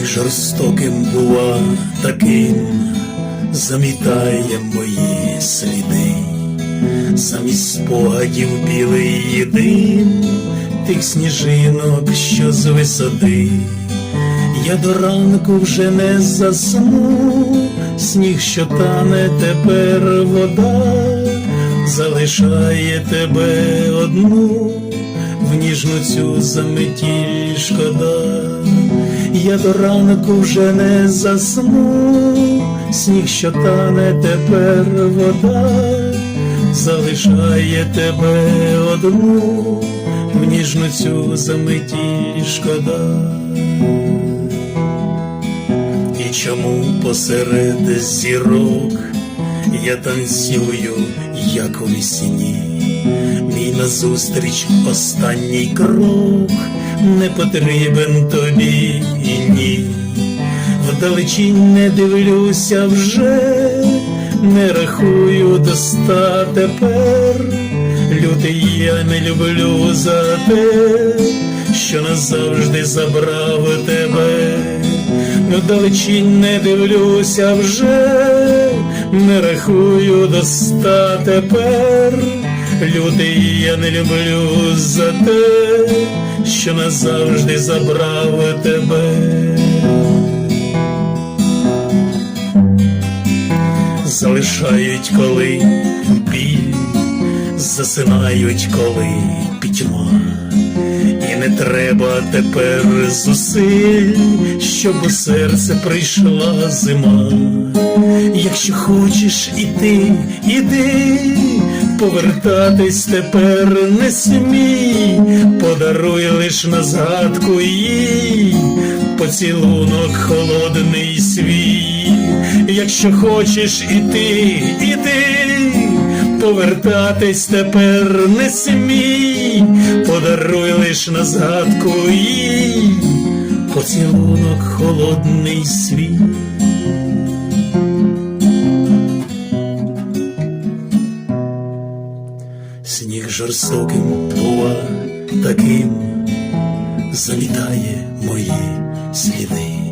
жорстоким бува таким, замітає мої сліди, замість спогадів білий єдин, тих сніжинок, що з висоти, я до ранку вже не засну, сніг, що тане тепер вода, залишає тебе одну в ніжну цю заметіль шкода, я до ранку вже не засну, сніг, що тане тепер вода, залишає тебе одну, в ніжну цю заметіль шкода. І чому посеред зірок я танцюю, як у вісні, мій назустріч останній крок не потрібен тобі. Вдалечінь не дивлюся вже, не рахую до ста тепер. Лютий я не люблю за те, що назавжди забрав тебе. Вдалечінь не дивлюся вже, не рахую до ста тепер. Лютий я не люблю за те, що назавжди забрав тебе. Залишають коли біль, засинають коли пітьма. І не треба тепер зусиль, щоб у серце прийшла зима. Якщо хочеш іти, іди, повертатись тепер не смій, подаруй лиш на згадку їй, поцілунок холодний свій. Якщо хочеш іти, іди, повертатись тепер не смій, подаруй лиш на згадку їй, поцілунок холодний свій. Сніг жорстоким бува таким, замітає мої сліди.